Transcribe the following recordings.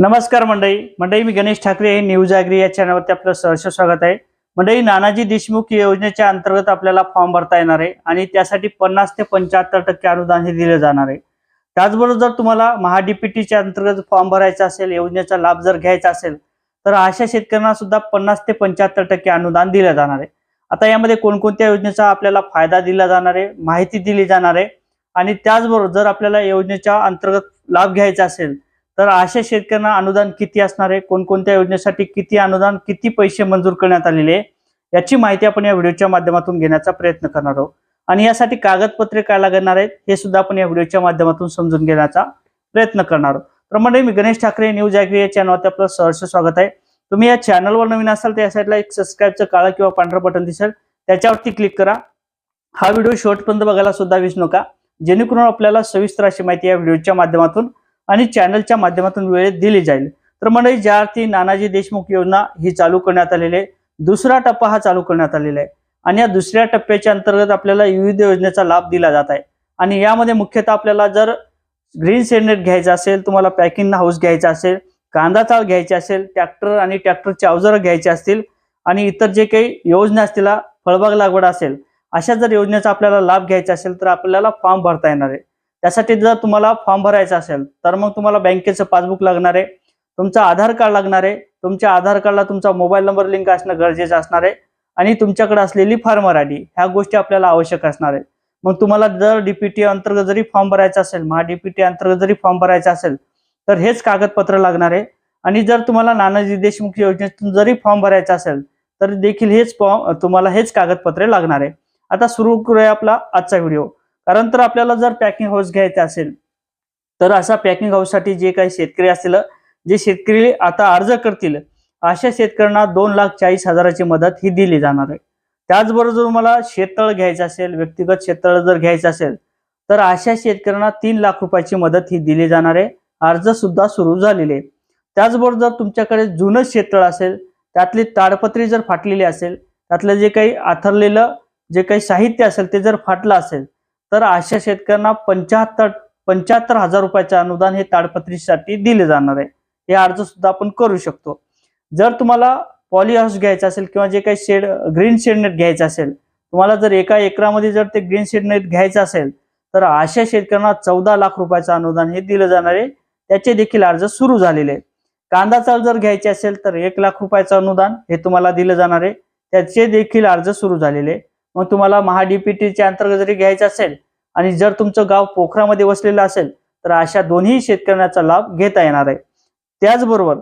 नमस्कार मंडळी. मंडळी मी गणेश ठाकरे हे न्यूज ॲग्री या चॅनलवरती आपलं सहर्ष स्वागत आहे. मंडळी नानाजी देशमुख योजनेच्या अंतर्गत आपल्याला फॉर्म भरता येणार आहे आणि त्यासाठी पन्नास ते पंच्याहत्तर टक्के अनुदान हे दिले जाणार आहे. त्याचबरोबर जर तुम्हाला महाडीपीटीच्या अंतर्गत फॉर्म भरायचा असेल योजनेचा लाभ जर घ्यायचा असेल तर अशा शेतकऱ्यांना सुद्धा पन्नास ते पंच्याहत्तर टक्के अनुदान दिलं जाणार आहे. आता यामध्ये कोणकोणत्या योजनेचा आपल्याला फायदा दिला जाणार आहे माहिती दिली जाणार आहे आणि त्याचबरोबर जर आपल्याला योजनेच्या अंतर्गत लाभ घ्यायचा असेल तर अशा शेतकऱ्यांना अनुदान किती असणार आहे? कोणकोणत्या योजनेसाठी किती अनुदान किती पैसे मंजूर करण्यात आलेले आहे? याची माहिती आपण या व्हिडिओच्या माध्यमातून घेण्याचा प्रयत्न करणार आहोत. आणि यासाठी कागदपत्रे काय लागणार आहेत? हे सुद्धा आपण या व्हिडिओच्या माध्यमातून समजून घेण्याचा प्रयत्न करणार आहोत. तर मंडळी मी गणेश ठाकरे न्यूज ॲग्री या चॅनलवरती आपलं सहर्ष स्वागत आहे. तुम्ही या चॅनलवर नवीन असाल तर या साईडला एक सबस्क्राईबचं काळं किंवा पांढरं बटन दिसेल. त्याच्यावरती क्लिक करा. हा व्हिडिओ शेवटपर्यंत बघायला सुद्धा विसरू नका. जेणेकरून आपल्याला सविस्तर अशी माहिती या व्हिडिओच्या माध्यमातून आणि चॅनलच्या माध्यमातून वेळेत दिली जाईल. तर मंडळी ज्या अर्थी नानाजी देशमुख योजना ही चालू करण्यात आलेली आहे. दुसरा टप्पा हा चालू करण्यात आलेला आहे. आणि या दुसऱ्या टप्प्याच्या अंतर्गत आपल्याला विविध योजनेचा लाभ दिला जात आहे. आणि यामध्ये मुख्यतः आपल्याला जर ग्रीन सेनेट घ्यायचा असेल तुम्हाला पॅकिंग हाऊस घ्यायचा असेल कांदा चाळ घ्यायची असेल ट्रॅक्टर आणि ट्रॅक्टरचे अवजारं घ्यायचे असतील आणि इतर जे काही योजना असतील फळबाग लागवड असेल अशा जर योजनेचा आपल्याला लाभ घ्यायचा असेल तर आपल्याला फॉर्म भरता येणार आहे. त्यासाठी जर तुम्हाला फॉर्म भरायचा असेल तर मग तुम्हाला बँकेचं पासबुक लागणार आहे तुमचं आधार कार्ड लागणार आहे तुमच्या आधार कार्डला तुमचा मोबाईल नंबर लिंक असणं गरजेचं असणार आहे आणि तुमच्याकडे असलेली फार्मर आय डी ह्या गोष्टी आपल्याला आवश्यक असणार आहे. मग तुम्हाला जर डीपीटी अंतर्गत जरी फॉर्म भरायचा असेल महा डीपीटी अंतर्गत जरी फॉर्म भरायचा असेल तर हेच कागदपत्र लागणार आहे. आणि जर तुम्हाला नानाजी देशमुख योजनेतून जरी फॉर्म भरायचा असेल तर देखील हेच फॉर्म तुम्हाला हेच कागदपत्रे लागणार आहे. आता सुरू करूया आपला आजचा व्हिडिओ. कारण तर आपल्याला जर पॅकिंग हाऊस घ्यायचा असेल तर असा पॅकिंग हाऊससाठी जे काही शेतकरी असतील जे शेतकरी आता अर्ज करतील अशा शेतकऱ्यांना दोन लाख चाळीस हजाराची मदत ही दिली जाणार आहे. त्याचबरोबर जर तुम्हाला शेततळ घ्यायचं असेल व्यक्तिगत शेततळ जर घ्यायचं असेल तर अशा शेतकऱ्यांना तीन लाख रुपयाची मदत ही दिली जाणार आहे. अर्ज सुद्धा सुरू झालेले आहे त्याचबरोबर जर तुमच्याकडे जुनं शेततळ असेल त्यातली ताडपत्री जर फाटलेली असेल त्यातलं जे काही आथरलेलं जे काही साहित्य असेल ते जर फाटलं असेल तर अशा शेतकऱ्यांना पंच्याहत्तर पंच्याहत्तर हजार रुपयाचे अनुदान हे ताडपत्रीसाठी दिले जाणार आहे. हे अर्ज सुद्धा आपण करू शकतो. जर तुम्हाला पॉली हाऊस घ्यायचा असेल किंवा जे काही शेड ग्रीन शेडनेट घ्यायचं असेल तुम्हाला जर एका एकरामध्ये जर ते ग्रीन शेडनेट घ्यायचं असेल तर अशा शेतकऱ्यांना चौदा लाख रुपयाचं अनुदान हे दिलं जाणार आहे. त्याचे देखील अर्ज सुरू झालेले आहेत. कांदा चाल जर घ्यायचे असेल तर एक लाख रुपयाचं अनुदान हे तुम्हाला दिलं जाणार आहे. त्याचे देखील अर्ज सुरू झालेले आहे. मग तुम्हाला महाडीपीटीच्या अंतर्गत जरी घ्यायचं असेल आणि जर तुमचं गाव पोखरामध्ये वसलेलं असेल तर अशा दोन्ही शेतकऱ्यांचा लाभ घेता येणार आहे. त्याचबरोबर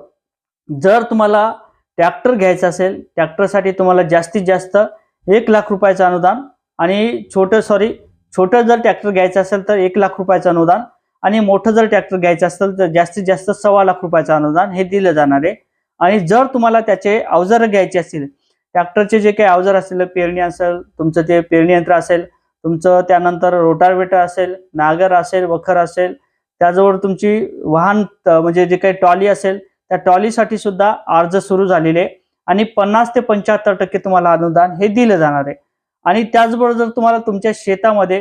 जर तुम्हाला ट्रॅक्टर घ्यायचा असेल ट्रॅक्टरसाठी तुम्हाला जास्तीत जास्त एक लाख रुपयाचं अनुदान आणि छोटं सॉरी छोटं जर ट्रॅक्टर घ्यायचं असेल तर एक लाख रुपयाचं अनुदान आणि मोठं जर ट्रॅक्टर घ्यायचं असेल तर जास्तीत जास्त सव्वा लाख रुपयाचं अनुदान हे दिलं जाणार आहे. आणि जर तुम्हाला त्याचे अवजारं घ्यायचे असतील ट्रॅक्टरचे जे काही अवजार असतील पेरणी असेल तुमचं ते पेरणी यंत्र असेल तुमचं त्यानंतर रोटारवेटर असेल नागर असेल वखर असेल त्याजवळ तुमची वाहन म्हणजे जे काही ट्रॉली असेल त्या ट्रॉलीसाठी सुद्धा अर्ज सुरू झालेले आहे. आणि पन्नास ते पंच्याहत्तर टक्के तुम्हाला अनुदान हे दिलं जाणार आहे. आणि त्याचबरोबर जर तुम्हाला तुमच्या शेतामध्ये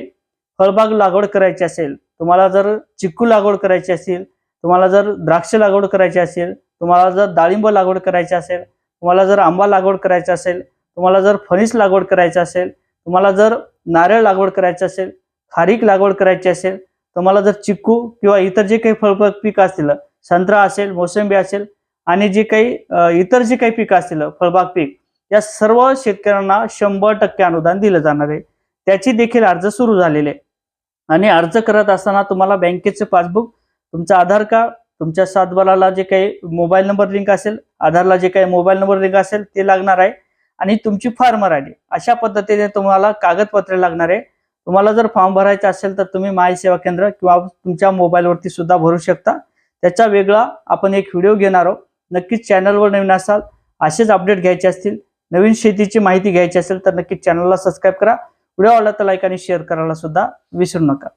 फळबाग लागवड करायची असेल तुम्हाला जर चिक्कू लागवड करायची असेल तुम्हाला जर द्राक्ष लागवड करायची असेल तुम्हाला जर डाळिंब लागवड करायची असेल तुम्हाला जर आंबा लागवड करायचा असेल तुम्हाला जर फणीस लागवड करायचा असेल तुम्हाला जर नारळ लागवड करायचं असेल खारीक लागवड करायची असेल तुम्हाला जर चिक्कू किंवा इतर जे काही फळबाग पीक असतील संत्रा असेल मोसंबी असेल आणि जे काही इतर जे काही पिकं असतील फळबाग पीक या सर्व शेतकऱ्यांना शंभर टक्के अनुदान दिलं जाणार आहे. त्याची देखील अर्ज सुरू झालेले आहे. आणि अर्ज करत असताना तुम्हाला बँकेचे पासबुक तुमचं आधार कार्ड तुमच्या सातबाराला जे काही मोबाईल नंबर लिंक असेल आधारला जे काही मोबाईल नंबर लिंक असेल ते लागणार आहे. आणि तुमची फार्मर आय डी अशा पद्धतीने तुम्हाला कागदपत्रे लागणार आहे. तुम्हाला जर फॉर्म भरायचा असेल तर तुम्ही माय सेवा केंद्र किंवा तुमच्या मोबाईलवरती सुद्धा भरू शकता. त्याचा वेगळा आपण एक व्हिडिओ घेणार आहोत. नक्कीच चॅनलवर नवीन असाल असेच अपडेट घ्यायचे असतील नवीन शेतीची माहिती घ्यायची असेल तर नक्कीच चॅनलला सबस्क्राईब करा. व्हिडिओ आवडला तर लाईक आणि शेअर करायला सुद्धा विसरू नका.